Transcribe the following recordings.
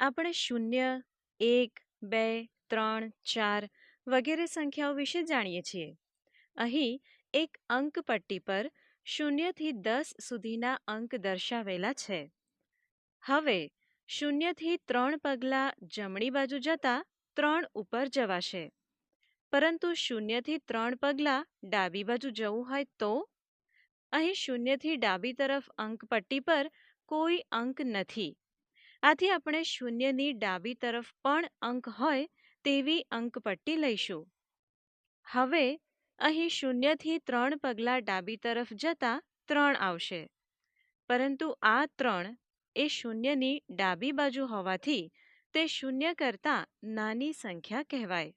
આપણે શૂન્ય, એક, બે, ત્રણ, ચાર વગેરે સંખ્યાઓ વિશે જાણીએ છીએ. અહીં એક અંક પટ્ટી પર શૂન્યથી દસ સુધીના અંક દર્શાવેલા છે. હવે શૂન્યથી ત્રણ પગલાં જમણી બાજુ જતાં ત્રણ ઉપર જવાશે. પરંતુ શૂન્યથી ત્રણ પગલાં ડાબી બાજુ જવું હોય તો? અહીં શૂન્યથી ડાબી તરફ અંક પટ્ટી પર કોઈ અંક નથી. આથી આપણે શૂન્યની ડાબી તરફ પણ અંક હોય તેવી અંકપટ્ટી લઈશું. હવે અહીં શૂન્યથી ત્રણ પગલાં ડાબી તરફ જતાં ત્રણ આવશે. પરંતુ આ ત્રણ એ શૂન્યની ડાબી બાજુ હોવાથી તે શૂન્ય કરતાં નાની સંખ્યા કહેવાય.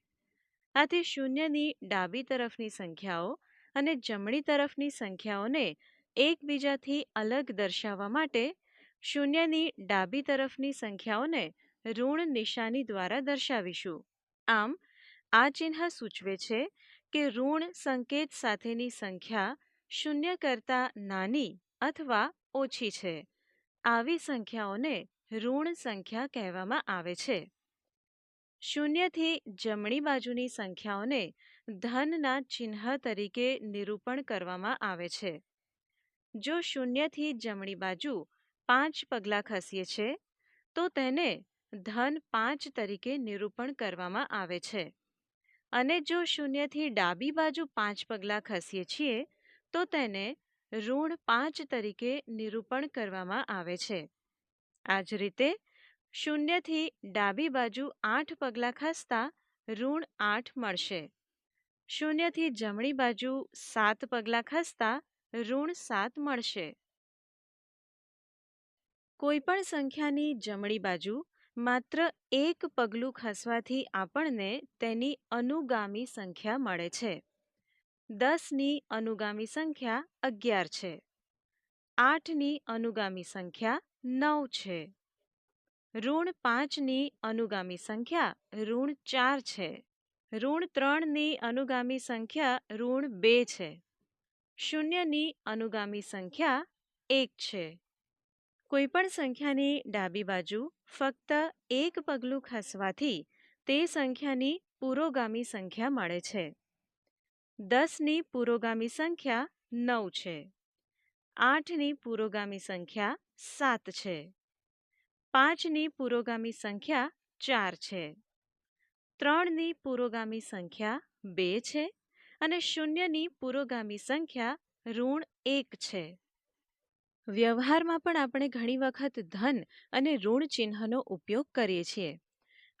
આથી શૂન્યની ડાબી તરફની સંખ્યાઓ અને જમણી તરફની સંખ્યાઓને એકબીજાથી અલગ દર્શાવવા માટે શૂન્યની ડાબી તરફની સંખ્યાઓને ઋણ નિશાની દ્વારા દર્શાવીશું. આમ, આ ચિહ્ન સૂચવે છે કે ઋણ સંકેત સાથેની સંખ્યા શૂન્ય કરતાં નાની અથવા ઓછી છે. આવી સંખ્યાઓને ઋણ સંખ્યા કહેવામાં આવે છે. શૂન્યથી જમણી બાજુની સંખ્યાઓને ધનના ચિહ્ન તરીકે નિરૂપણ કરવામાં આવે છે. જો શૂન્યથી જમણી બાજુ પાંચ પગલાં ખસીએ છે, તો તેને ધન પાંચ તરીકે નિરૂપણ કરવામાં આવે છે. અને જો શૂન્યથી ડાબી બાજુ પાંચ પગલાં ખસીએ છીએ, તો તેને ઋણ પાંચ તરીકે નિરૂપણ કરવામાં આવે છે. આ જ રીતે શૂન્યથી ડાબી બાજુ આઠ પગલાં ખસતા ઋણ આઠ મળશે. શૂન્યથી જમણી બાજુ સાત પગલાં ખસતા ઋણ સાત મળશે. કોઈપણ સંખ્યાની જમણી બાજુ માત્ર એક પગલું ખસવાથી આપણને તેની અનુગામી સંખ્યા મળે છે. દસની અનુગામી સંખ્યા અગિયાર છે. આઠની અનુગામી સંખ્યા નવ છે. ઋણ પાંચની અનુગામી સંખ્યા ઋણ ચાર છે. ઋણ ત્રણની અનુગામી સંખ્યા ઋણ બે છે. શૂન્યની અનુગામી સંખ્યા એક છે. કોઈપણ સંખ્યાની ડાબી બાજુ ફક્ત એક પગલું ખસવાથી તે સંખ્યાની પુરોગામી સંખ્યા મળે છે. દસની પુરોગામી સંખ્યા નવ છે. આઠની પુરોગામી સંખ્યા સાત છે. પાંચની પુરોગામી સંખ્યા ચાર છે. ત્રણની પુરોગામી સંખ્યા બે છે અને શૂન્યની પુરોગામી સંખ્યા ઋણ એક છે. વ્યવહારમાં પણ આપણે ઘણી વખત ધન અને ઋણ ચિહ્નનો ઉપયોગ કરીએ છીએ.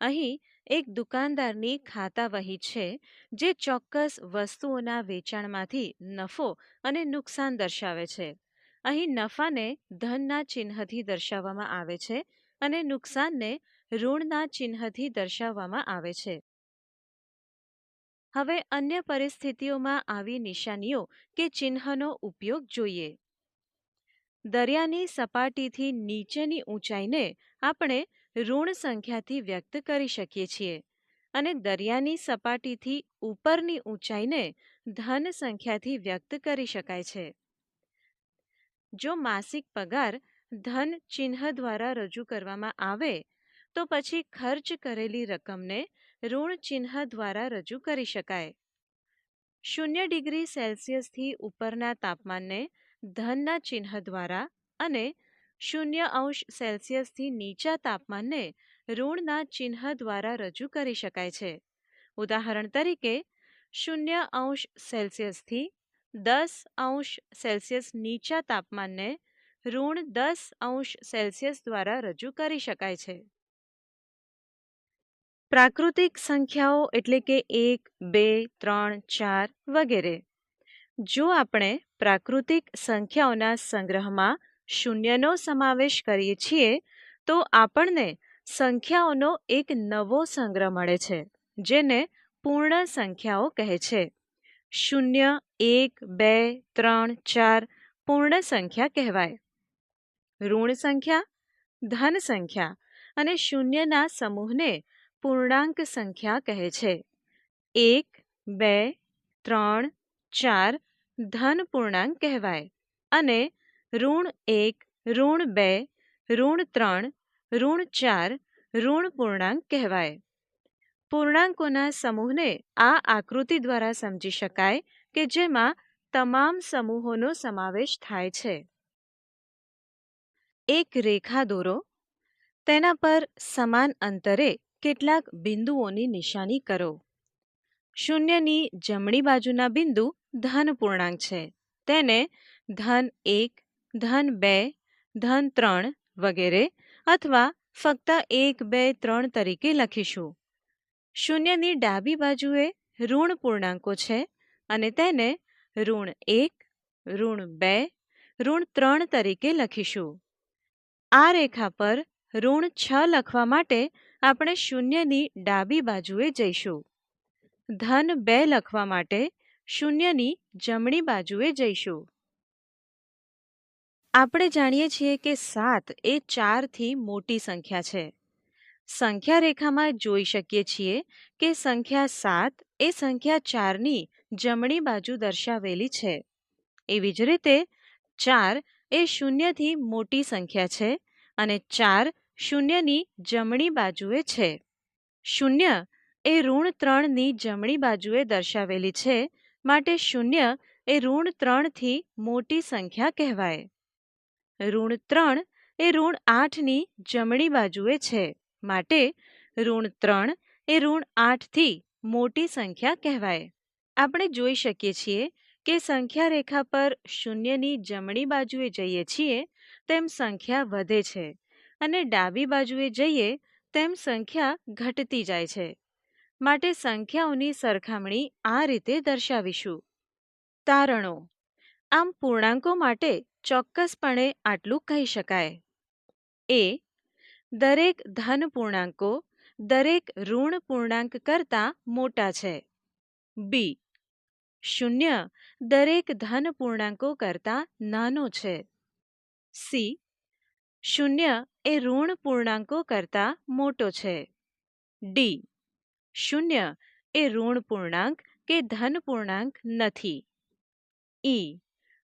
અહીં એક દુકાનદારની ખાતા વહી છે, જે ચોક્કસ વસ્તુઓના વેચાણમાંથી નફો અને નુકસાન દર્શાવે છે. અહીં નફાને ધનના ચિહ્નથી દર્શાવવામાં આવે છે અને નુકસાનને ઋણના ચિહ્નથી દર્શાવવામાં આવે છે. હવે અન્ય પરિસ્થિતિઓમાં આવી નિશાનીઓ કે ચિહ્નનો ઉપયોગ જોઈએ. દરિયાની સપાટીથી નીચેની ઊંચાઈને આપણે ઋણ સંખ્યાથી વ્યક્ત કરી શકીએ છીએ અને દરિયાની સપાટીથી ઉપરની ઊંચાઈને ધન સંખ્યાથી વ્યક્ત કરી શકાય છે. જો માસિક પગાર ધન ચિહ્ન દ્વારા રજૂ કરવામાં આવે, તો પછી ખર્ચ કરેલી રકમને ઋણ ચિહ્ન દ્વારા રજૂ કરી શકાય. શૂન્ય ડિગ્રી સેલ્સિયસથી ઉપરના તાપમાનને ધનના ચિહ્ન દ્વારા અને શૂન્ય અંશ સેલ્સિયસથી નીચા તાપમાનને ઋણના ચિહ્ન દ્વારા રજૂ કરી શકાય છે. ઉદાહરણ તરીકે, શૂન્ય અંશ સેલ્સિયસથી દસ અંશ સેલ્સિયસ નીચા તાપમાનને ઋણ દસ અંશ સેલ્સિયસ દ્વારા રજૂ કરી શકાય છે. પ્રાકૃતિક સંખ્યાઓ એટલે કે એક, બે, ત્રણ, ચાર વગેરે. જો આપણે પ્રાકૃતિક સંખ્યાઓના સંગ્રહમાં શૂન્યનો સમાવેશ કરીએ છીએ, તો આપણને સંખ્યાઓનો એક નવો સંગ્રહ મળે છે, જેને પૂર્ણ સંખ્યાઓ કહે છે. શૂન્ય, એક, બે, ત્રણ, ચાર પૂર્ણ સંખ્યા કહેવાય. ઋણ સંખ્યા, ધન સંખ્યા અને શૂન્યના સમૂહને પૂર્ણાંક સંખ્યા કહે છે. એક, બે, ત્રણ, ચાર ધન પૂર્ણાંક કહેવાય. અને ઋણ એક, ઋણ બે, ઋણ ત્રણ, ઋણ ચાર, ઋણ પૂર્ણાંક કહેવાય. પૂર્ણાંકોના સમૂહને આ આકૃતિ દ્વારા સમજી શકાય કે જેમાં તમામ સમૂહોનો સમાવેશ થાય છે. એક રેખા દોરો. તેના પર સમાન અંતરે કેટલાક બિંદુઓની નિશાની કરો. શૂન્યની જમણી બાજુના બિંદુ ધન પૂર્ણાંક છે. તેને ધન એક, ધન બે, ધન ત્રણ વગેરે અથવા ફક્ત એક, બે, ત્રણ તરીકે લખીશું. શૂન્યની ડાબી બાજુએ ઋણ પૂર્ણાંકો છે અને તેને ઋણ એક, ઋણ બે, ઋણ ત્રણ તરીકે લખીશું. આ રેખા પર ઋણ છ લખવા માટે આપણે શૂન્યની ડાબી બાજુએ જઈશું. ધન બે લખવા માટે શૂન્યની જમણી બાજુએ જઈશું. આપણે જાણીએ છીએ કે સાત એ ચારથી મોટી સંખ્યા છે. સંખ્યા રેખામાં જોઈ શકીએ છીએ કે સંખ્યા સાત એ સંખ્યા ચારની જમણી બાજુ દર્શાવેલી છે. એવી જ રીતે, ચાર એ શૂન્યથી મોટી સંખ્યા છે અને ચાર શૂન્યની જમણી બાજુએ છે. શૂન્ય એ ઋણ ત્રણની જમણી બાજુએ દર્શાવેલી છે માટે શૂન્ય એ ઋણ ત્રણથી મોટી સંખ્યા કહેવાય. ઋણ ત્રણ એ ઋણ આઠની જમણી બાજુએ છે, માટે ઋણ ત્રણ એ ઋણ આઠથી મોટી સંખ્યા કહેવાય. આપણે જોઈ શકીએ છીએ કે સંખ્યા રેખા પર શૂન્યની જમણી બાજુએ જઈએ છીએ, તેમ સંખ્યા વધે છે અને ડાબી બાજુએ જઈએ, તેમ સંખ્યા ઘટતી જાય છે. માટે સંખ્યાઓની સરખામણી આ રીતે દર્શાવીશું. તારણો. આમ પૂર્ણાંકો માટે ચોક્કસપણે આટલું કહી શકાય. એ. દરેક ધન પૂર્ણાંકો દરેક ઋણ પૂર્ણાંક કરતાં મોટા છે. બી. શૂન્ય દરેક ધન પૂર્ણાંકો કરતાં નાનો છે. સી. શૂન્ય એ ઋણ પૂર્ણાંકો કરતાં મોટો છે. ડી. શૂન્ય એ ઋણ પૂર્ણાંક કે ધન પૂર્ણાંક નથી. ઈ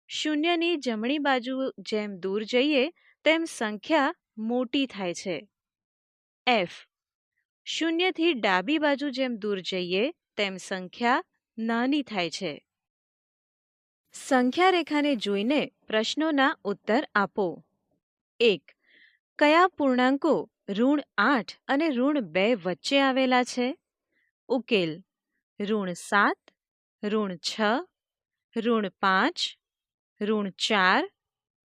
શૂન્યની જમણી બાજુ જેમ દૂર જઈએ, તેમ સંખ્યા મોટી થાય છે. એફ શૂન્યથી ડાબી બાજુ જેમ દૂર જઈએ, તેમ સંખ્યા નાની થાય છે. સંખ્યા રેખાને જોઈને પ્રશ્નોના ઉત્તર આપો. એક. કયા પૂર્ણાંકો ઋણ આઠ અને ઋણ બે વચ્ચે આવેલા છે? ઉકેલ. ઋણ સાત, ઋણ છ, ઋણ પાંચ, ઋણ ચાર,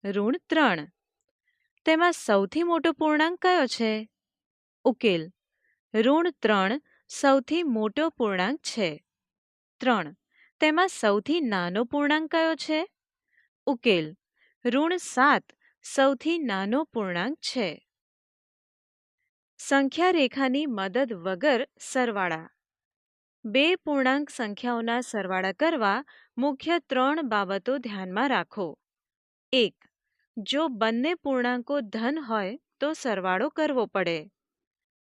ઋણ ત્રણ. તેમાં સૌથી મોટો પૂર્ણાંક કયો છે? ઉકેલ. ઋણ ત્રણ સૌથી મોટો પૂર્ણાંક છે. ત્રણ. તેમાં સૌથી નાનો પૂર્ણાંક કયો છે? ઉકેલ. ઋણ સાત સૌથી નાનો પૂર્ણાંક છે. સંખ્યા રેખાની મદદ વગર સરવાળા. બે પૂર્ણાંક સંખ્યાઓના સરવાળા કરવા મુખ્ય ત્રણ બાબતો ધ્યાનમાં રાખો. એક, જો બંને પૂર્ણાંકો ધન હોય તો સરવાળો કરવો પડે.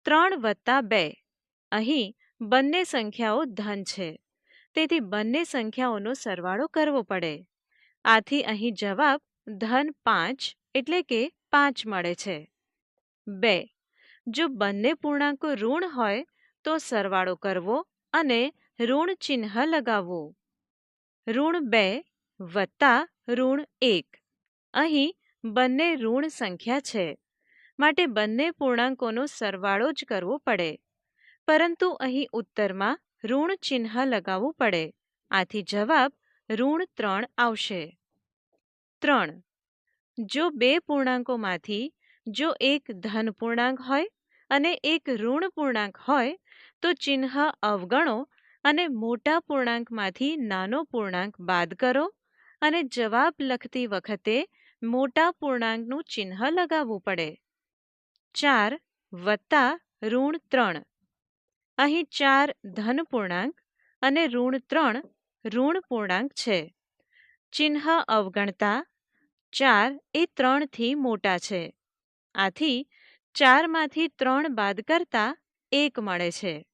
ત્રણ વત્તા બે, અહીં બંને સંખ્યાઓ ધન છે, તેથી બંને સંખ્યાઓનો સરવાળો કરવો પડે. આથી અહીં જવાબ ધન પાંચ એટલે કે પાંચ મળે છે. બે, જો બંને પૂર્ણાંકો ઋણ હોય તો સરવાળો કરવો અને ઋણ ચિહ્ન લગાવો. ઋણ બે વત્તા ઋણ એક. અહીં બંને ઋણ સંખ્યા છે. માટે બંને પૂર્ણાંકોનો સરવાળો જ કરવો પડે. પરંતુ અહીં ઉત્તરમાં ઋણ ચિહ્ન લગાવવું પડે. આથી જવાબ ઋણ ત્રણ આવશે. ત્રણ. જો બે પૂર્ણાંકોમાંથી જો એક ધન પૂર્ણાંક હોય અને એક ઋણ પૂર્ણાંક હોય તો ચિહ્ન અવગણો અને મોટા પૂર્ણાંકમાંથી નાનો પૂર્ણાંક બાદ કરો અને જવાબ લખતી વખતે મોટા પૂર્ણાંકનું ચિહ્ન લગાવવું પડે. ચાર વત્તા ઋણ ત્રણ. અહીં ચાર ધન પૂર્ણાંક અને ઋણ ત્રણ ઋણ પૂર્ણાંક છે. ચિહ્ન અવગણતા ચાર એ ત્રણથી મોટા છે. આથી ચારમાંથી ત્રણ બાદ કરતા એક મળે છે.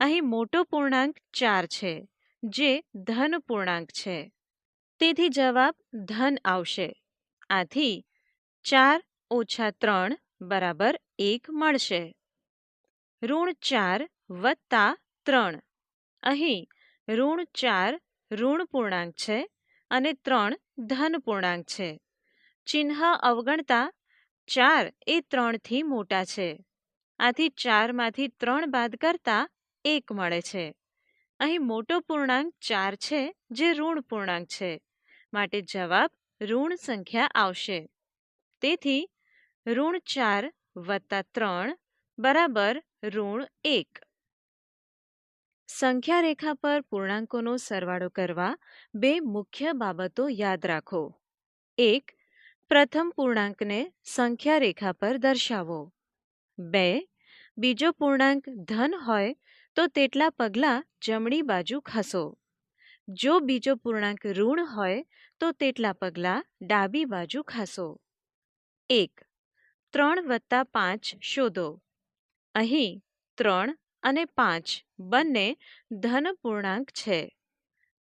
અહીં મોટો પૂર્ણાંક ચાર છે, જે ધન પૂર્ણાંક છે. તેથી જવાબ ધન આવશે. આથી ચાર ઓછા ત્રણ બરાબર એક મળશે. ઋણ ચાર વત્તા ત્રણ. અહીં ઋણ ચાર ઋણ પૂર્ણાંક છે અને ત્રણ ધન પૂર્ણાંક છે. ચિહ્ન અવગણતા ચાર એ ત્રણથી મોટા છે. આથી ચારમાંથી ત્રણ બાદ કરતા એક મળે છે. અહીં મોટો પૂર્ણાંક ચાર છે, જે ઋણ પૂર્ણાંક છે. માટે જવાબ ઋણ સંખ્યા આવશે. તેથી ઋણ ચાર વત્તા ત્રણ બરાબર ઋણ એક. સંખ્યા રેખા પર પૂર્ણાંકોનો સરવાળો કરવા બે મુખ્ય બાબતો યાદ રાખો. એક, પ્રથમ પૂર્ણાંકને સંખ્યા રેખા પર દર્શાવો. બે, બીજો પૂર્ણાંક ધન હોય તો તેટલા પગલાં જમણી બાજુ ખસો. જો બીજો પૂર્ણાંક ઋણ હોય, તો તેટલા પગલાં ડાબી બાજુ ખસો. એક. ત્રણ વત્તા પાંચ શોધો. અહીં ત્રણ અને પાંચ બંને ધન પૂર્ણાંક છે.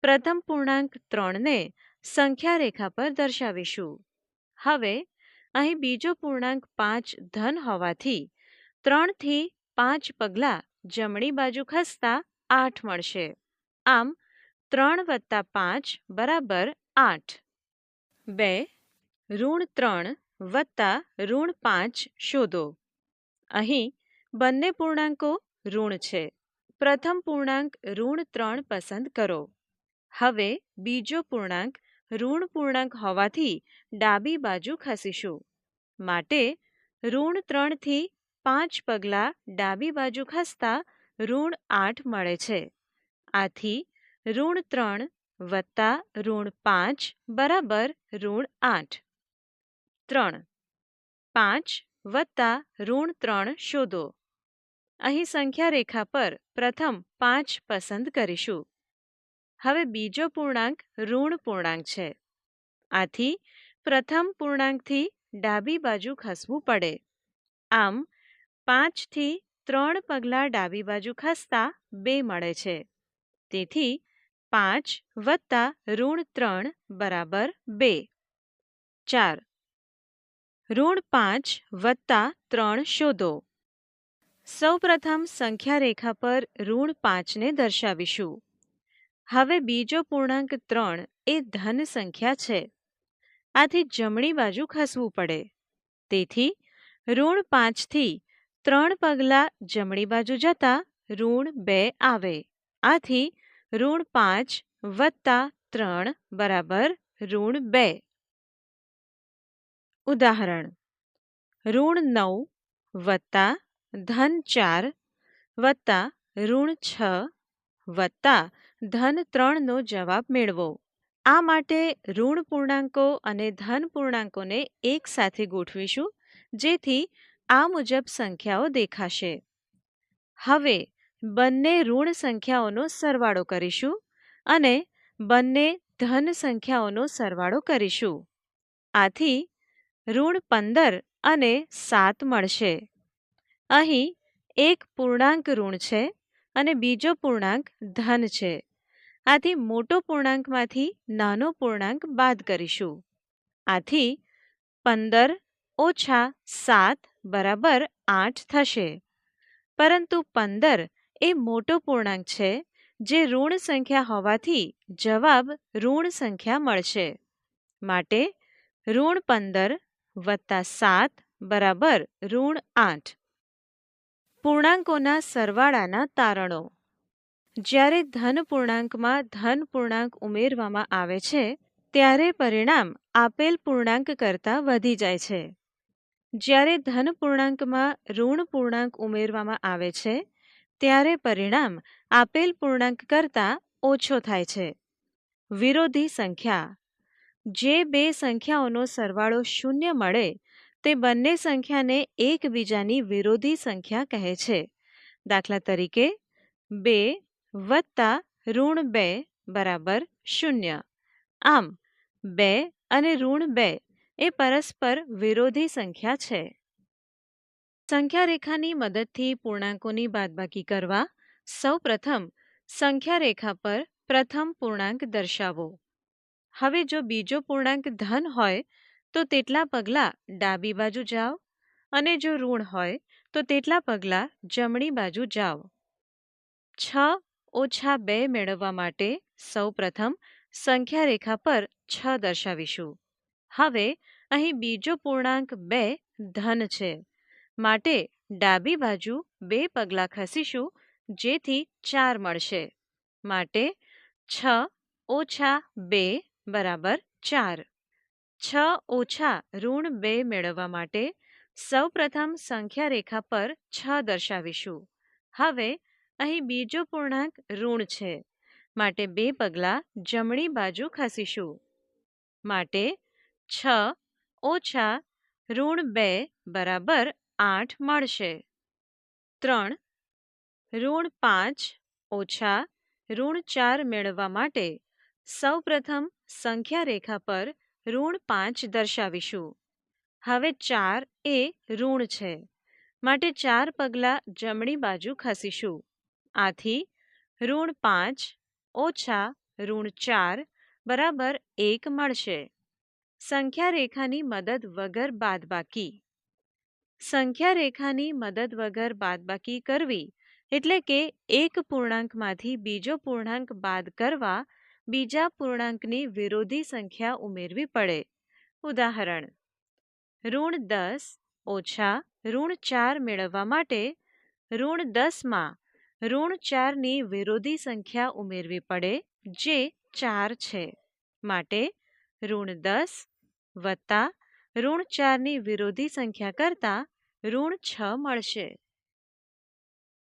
પ્રથમ પૂર્ણાંક ત્રણને સંખ્યા રેખા પર દર્શાવીશું. હવે, અહીં બીજો પૂર્ણાંક પાંચ ધન હોવાથી ત્રણથી પાંચ પગલાં જમણી બાજુ ખસતા આઠ મળશે. આમ ત્રણ વત્તા પાંચ બરાબર આઠ. બે ઋણ ત્રણ વત્તા ઋણ પાંચ શોધો. અહીં બંને પૂર્ણાંકો ઋણ છે. પ્રથમ પૂર્ણાંક ઋણ ત્રણ પસંદ કરો. હવે બીજો પૂર્ણાંક ઋણ પૂર્ણાંક હોવાથી ડાબી બાજુ ખસીશું. માટે ઋણ ત્રણથી પાંચ પગલાં ડાબી બાજુ ખસતા ઋણ આઠ મળે છે. આથી ઋણ ત્રણ વત્તા ઋણ પાંચ બરાબર ઋણ આઠ. ત્રણ પાંચ વત્તા ઋણ ત્રણ શોધો. અહીં સંખ્યા રેખા પર પ્રથમ પાંચ પસંદ કરીશું. હવે બીજો પૂર્ણાંક ઋણ પૂર્ણાંક છે. આથી પ્રથમ પૂર્ણાંકથી ડાબી બાજુ ખસવું પડે. આમ પાંચથી ત્રણ પગલાં ડાબી બાજુ ખસતા બે મળે છે. તેથી પાંચ વત્તા ઋણ ત્રણ બરાબર બે. ચાર. ઋણ પાંચ વત્તા ત્રણ શોધો. સૌપ્રથમ સંખ્યા રેખા પર ઋણ પાંચને દર્શાવીશું. હવે બીજો પૂર્ણાંક ત્રણ એ ધન સંખ્યા છે. આથી જમણી બાજુ ખસવું પડે. તેથી ઋણ પાંચથી ત્રણ પગલાં જમણી બાજુ જતા ઋણ બે આવે. આથી ઋણ પાંચ વત્તા ત્રણ બરાબર ઋણ બે. ઉદાહરણ. ઋણ નવ વત્તા ધન ચાર વત્તા ઋણ છ વત્તા ધન ત્રણનો જવાબ મેળવો. આ માટે ઋણ પૂર્ણાંકો અને ધન પૂર્ણાંકોને એક સાથે ગોઠવીશું, જેથી આ મુજબ સંખ્યાઓ દેખાશે. હવે, બંને ઋણ સંખ્યાઓનો સરવાળો કરીશું અને બંને ધન સંખ્યાઓનો સરવાળો કરીશું. આથી, ઋણ પંદર અને સાત મળશે. અહીં એક પૂર્ણાંક ઋણ છે અને બીજો પૂર્ણાંક ધન છે. આથી મોટો પૂર્ણાંકમાંથી નાનો પૂર્ણાંક બાદ કરીશું. આથી પંદર ઓછા સાત બરાબર આઠ થશે. પરંતુ પંદર એ મોટો પૂર્ણાંક છે, જે ઋણ સંખ્યા હોવાથી જવાબ ઋણ સંખ્યા મળશે. માટે ઋણ પંદર વત્તા સાત બરાબર ઋણ આઠ. પૂર્ણાંકોના સરવાળાના તારણો. જ્યારે ધન પૂર્ણાંકમાં ધન પૂર્ણાંક ઉમેરવામાં આવે છે, ત્યારે પરિણામ આપેલ પૂર્ણાંક કરતાં વધી જાય છે. જ્યારે ધન પૂર્ણાંકમાં ઋણ પૂર્ણાંક ઉમેરવામાં આવે છે, ત્યારે પરિણામ આપેલ પૂર્ણાંક કરતાં ઓછો થાય છે. વિરોધી સંખ્યા. જે બે સંખ્યાઓનો સરવાળો શૂન્ય મળે, તે બંને સંખ્યાને એકબીજાની વિરોધી સંખ્યા કહે છે. દાખલા તરીકે, બે વત્તા ઋણ બે બરાબર શૂન્ય. આમ, બે અને ઋણ બે એ પરસ્પર વિરોધી સંખ્યા છે. સંખ્યા રેખાની મદદથી પૂર્ણાંકોની બાદબાકી કરવા સૌ પ્રથમ સંખ્યા રેખા પર પ્રથમ પૂર્ણાંક દર્શાવો. હવે જો બીજો પૂર્ણાંક ધન હોય, તો તેટલા પગલાં ડાબી બાજુ જાઓ અને જો ઋણ હોય, તો તેટલા પગલાં જમણી બાજુ જાઓ. છ ઓછા બે મેળવવા માટે સૌપ્રથમ સંખ્યા રેખા પર છ દર્શાવીશું. હવે અહીં બીજો પૂર્ણાંક બે ધન છે. માટે ડાબી બાજુ બે પગલાં ખસીશું, જેથી ચાર મળશે. માટે છ ઓછા બે બરાબર ચાર. છ ઓછા ઋણ બે મેળવવા માટે સૌપ્રથમ સંખ્યા રેખા પર છ દર્શાવીશું. હવે અહીં બીજો પૂર્ણાંક ઋણ છે. માટે બે પગલાં જમણી બાજુ ખસીશું. માટે છ ઓછા ઋણ બે બરાબર આઠ મળશે. ત્રણ ઋણ પાંચ ઓછા ઋણ ચાર મેળવવા માટે સૌપ્રથમ સંખ્યા રેખા પર ઋણ પાંચ દર્શાવીશું. હવે ચાર એ ઋણ છે. માટે ચાર પગલાં જમણી બાજુ ખસીશું. આથી ઋણ પાંચ ઓછા ઋણ ચાર બરાબર એક મળશે. સંખ્યા રેખાની મદદ વગર બાદબાકી. સંખ્યા રેખાની મદદ વગર બાદબાકી કરવી એટલે કે એક પૂર્ણાંકમાંથી બીજો પૂર્ણાંક બાદ કરવા, બીજા પૂર્ણાંકની વિરોધી સંખ્યા ઉમેરવી પડે. ઉદાહરણ, ઋણ દસ ઓછા ઋણ ચાર મેળવવા માટે ઋણ દસમાં ઋણ ચારની વિરોધી સંખ્યા ઉમેરવી પડે, જે ચાર છે. માટે ઋણ દસ વત્તા ઋણ ચારની વિરોધી સંખ્યા કરતાં ઋણ છ મળશે.